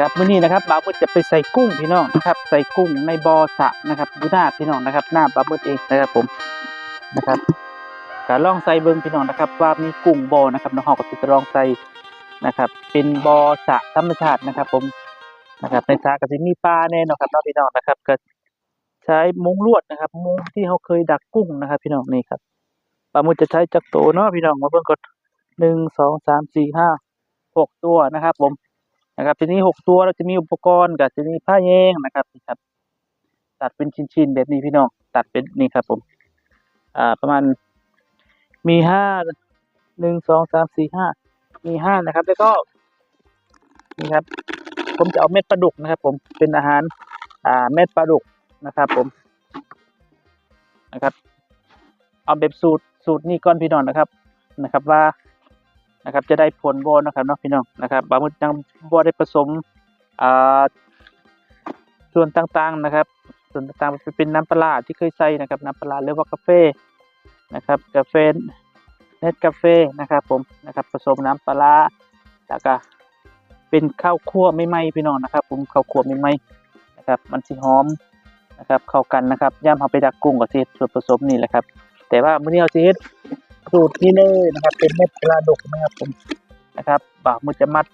ครับมื้อนี้นะครับบาเบิดจะไปใส่กุ้งพี่น้องนะครับ ใส่กุ้งในบ่อสระนะครับดูหน้าพี่น้องนะครับ หน้าบาเบิดเองนะครับผมนะครับก็ลองใส่เบิ่งพี่น้องนะครับ ว่ามีกุ้งบ่อนะครับน้องเฮาก็สิจะลองใส่นะครับ เป็นบ่อสระธรรมชาตินะครับ ผมนะครับในสระก็สิมีปลาแน่นอนครับเนาะพี่น้องนะครับ ก็ใช้มุ้งลวดนะครับ มุ้งที่เขาเคยดักกุ้งนะครับ พี่น้องนี่ครับปลาหมึกจะใช้จักรโตเนาะพี่น้องมาเบิ่งก่อนหนึ่งสองสามสี่ห้าหกตัวนะครับ ผม นะครับ ทีนี้หกตัวเราจะมีอุปกรณ์กับจะมีผ้าแยงนะครับนี่ครับ ตัดเป็นชิ้นๆแบบนี้พี่น้องตัดเป็นนี่ครับผม อ่าประมาณมีห้าหนึ่งสองสามสี่ห้ามีห้านะครับ แล้วก็นี่ครับ ผมจะเอาเม็ดปลาดุกนะครับ ผมเป็นอาหาร อ่าเม็ดปลาดุกนะครับ ผมนะครับ เอาแบบสูตรสูตรนี้ก่อนพี่น้องนะครับนะครับว่า นะครับ จะได้ผลบ่นะครับเนาะพี่น้องนะครับบางมือยังบ่ได้ผสมอ่าส่วนต่างๆนะครับ ส่วนต่างๆเป็นน้ำปลาที่เคยใส่นะครับน้ำปลาหรือว่ากาแฟนะครับกาแฟเนสกาแฟนะครับผมนะครับผสมน้ำปลาแล้วก็เป็นข้าวคั่วไม่ไหม้พี่น้องนะครับ ผมข้าวคั่วไม่ไหม้นะครับ มันสิหอมนะครับเข้ากันนะครับย่ำเอาไปดักกุ้งกับเฮ็ดส่วนผสมนี่แหละครับ แต่ว่าเมื้อนี้เอาเฮ็ด สูตรนี้เลยนะครับ เป็นเม็ดปลาดกนะครับผมนะครับบ่าวมือจะมัด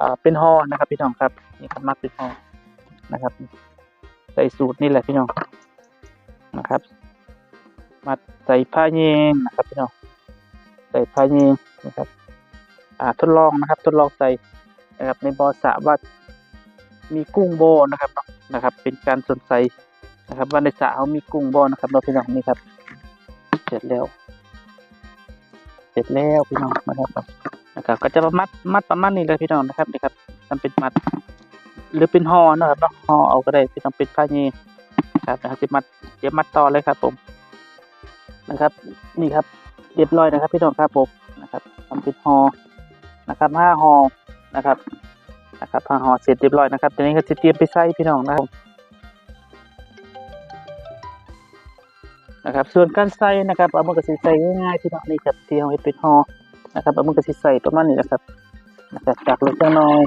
อ่าเป็นห่อนะครับ พี่น้องครับนี่ครับมัดเป็นห่อนะครับใส่สูตรนี่แหละพี่น้องนะครับ มัดใส่ผ้าเยงนะครับพี่น้องใส่ผ้าเยงนะครับ อ่าทดลองนะครับ ทดลองใส่นะครับ ในบอสะว่ามีกุ้งโบนะครับนะครับ เป็นการสนใจนะครับว่าในสระเขามีกุ้งโบนะครับเราพี่น้องนี่ครับ เสร็จแล้ว ร็จแล้วพี่น้องนะครับนะครับก็จะประมัดมัดประมาณนี้เลยพี่น้องนะครับนี่ครับทำเป็นมัดหรือเป็นห่อนะครับเนาะห่อเอาก็ได้พี่น้องเป็นผ้าเงี้ครับนะครับจะมัดเดี๋ยวมัดต่อเลยครับผมนะครับนี่ครับเรียบร้อยนะครับ พี่น้องครับผมนะครับทำเป็นห่อนะครับห้าห่อนะครับนะครับห้าห่อเสร็จเรียบร้อยนะครับทีนี้ก็จะเตรียมไปใส่พี่น้องนะครับ นะครับส่วนการใส่นะครับเอามือกระสีใส่ง่ายๆที่น้องนี่ครับที่เอาไว้เป็นห่อนะครับเอามือกระสีใส่ประมาณนี้นะครับนะครับจากลงจังน้อย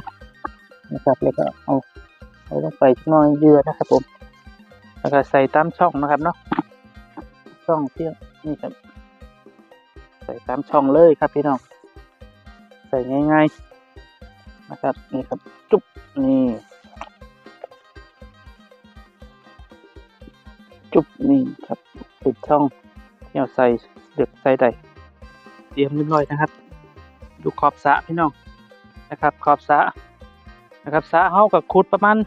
นะครับแล้วก็เอาเอาลงไปหน้อยเยือนะครับผมแล้วก็ใส่ตามช่องนะครับเนาะช่องที่นี่ครับ ใส่ตามช่องเลยครับพี่น้องใส่ง่ายๆนะครับนี่ครับจุ๊บนี่จุ๊บนี่ครับ ปิดช่องที่เอาใส่เดือกใส่ได้เตรียมเรียบร้อยนะครับ ดูขอบสะพี่น้องนะครับ ขอบสะนะครับสะเฮากับขุดประมาณ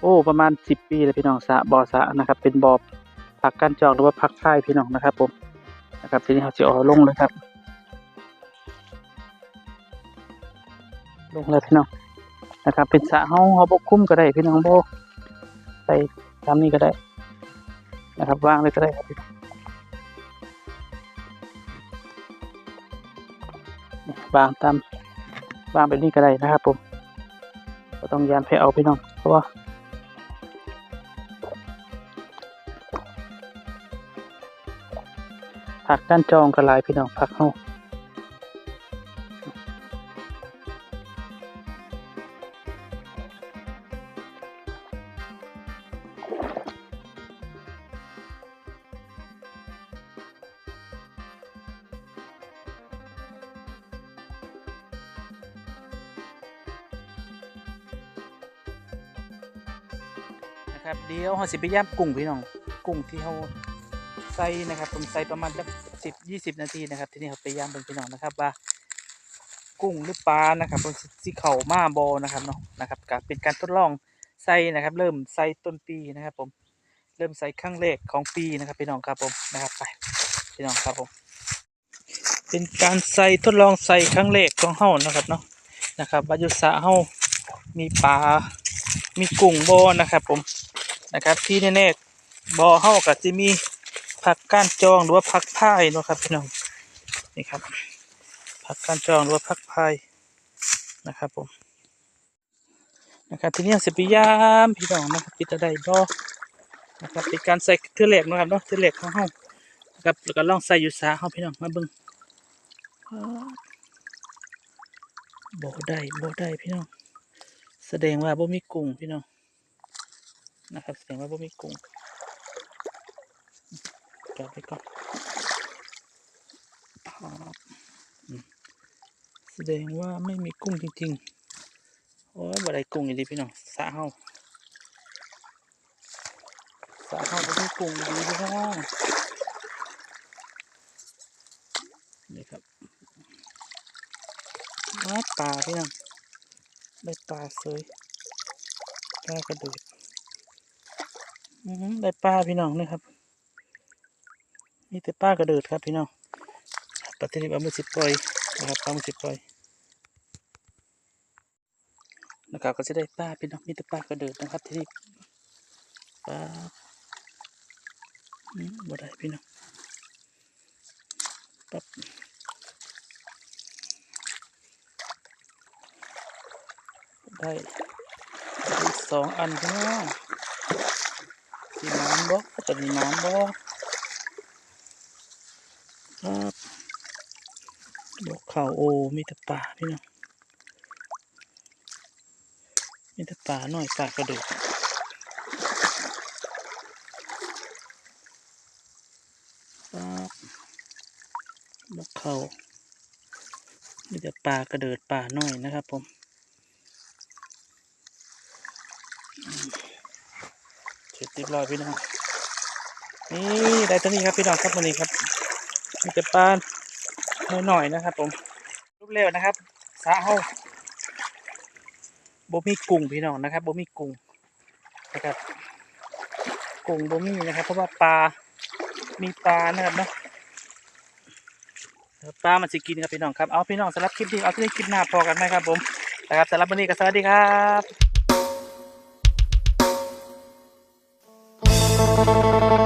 โอ้ประมาณสิบปีเลยพี่น้องสะบ่อสะนะครับ เป็นบ่อผักกันจองหรือว่าผักพายพี่น้องนะครับ ผมนะครับทีนี้เราจะเอาลงเลยครับ ลงเลยพี่น้องนะครับ เป็นสะเฮาเฮาบกคุ้มก็ได้พี่น้องโบใส่ตามนี้ก็ได้ นะครับวางเลยก็ได้ครับวางตามวางแบบนี้ก็ได้นะครับผมก็ต้องยานไปเอาพี่น้องเพราะว่าผักด้านจองกระลายพี่น้องผักเฮา นะครับเดี๋ยวเราสิไปย่างกุ้งพี่น้องกุ้งที่เขาใส่นะครับ ผมใส่ประมาณสักสิบยี่สิบนาทีนะครับ ทีนี้เขาไปย่างเป็นพี่น้องนะครับว่ากุ้งหรือปลานะครับผมสิเข่ามาบอนะครับเนาะนะครับก็เป็นการทดลองใส่นะครับ เริ่มใส่ต้นปีนะครับผมเริ่มใส่ครั้งแรกของปีนะครับพี่น้องครับผมนะครับไปพี่น้องครับผมเป็นการใส่ทดลองใส่ครั้งแรกของเฮานะครับเนาะนะครับวายุสะเฮามีปลามีกุ้งบอนะครับผม นะครับ ที่แน่ๆบอเฮาก็จะมีผักก้านจองหรือว่าผักพายนะครับพี่น้องนี่ครับผักก้านจองหรือว่าผักพายนะครับผมนะครับทีนี้สิไปยามพี่น้องนะครับปิดได้บ่นะครับเป็นการใส่เทือแหล็กนะครับเนาะเทือแหล็กของเฮานะครับแล้วก็ลองใส่อยู่สาเฮาพี่น้องมาเบิ่งบ่ได้บ่ได้พี่น้อง แสดงว่าบ่มีกุ้งพี่น้อง นะครับแสดงว่าบ่มีกุ้งจอดไปก่อนแสดงว่าไม่มีกุ้งจริงๆ โอ้ยบ่ได้กุ้งอีกดีพี่น้องสาเฮาสาเฮาบ่มีกุ้งอีกดีพี่น้องนี่ครับมาปลาพี่น้องได้ปลาเสยปลากระดดอือหือ ได้ปลาพี่น้องนี่ครับ มีแต่ปลากระเดิดครับพี่น้องปลาทะเลปลามึกสิบปล่อยนะครับปลามึกสิบปล่อยนะครับก็จะได้ปลาพี่น้องมีแต่ปลากระเดิดนะครับที่นี่ปลาบ่ได้พี่น้องปั๊บได้สองอันพี่น้อง บ่จะมีน้ำบ่ครับดอกข่าวโอมีแต่ป่าพี่น้องมีแต่ป่าหน่อยป่ากระดูกครับดอกเขามีแต่ป่ากระเดิดป่าหน่อยนะครับผมอืม เสร็จเรียบร้อยพี่น้องนี่ได้ตัวนี้ครับพี่น้องครับวันนี้ครับมีแต่ปลาหน่อยๆนะครับ ผมรูปเร็วนะครับสาเฮาบ่มีกุ้งพี่น้องนะครับบ่มีกุ้งนะครับกุ้งบ่มีนะครับ เพราะว่าปลามีปลานะครับเนาะปลามันสิกินครับพี่น้องครับเอาพี่น้องสำหรับคลิปนี้เอาที่คลิปหน้าพอกันไหมครับผมนะครับสำหรับวันนี้ก็สวัสดีครับ Thank you.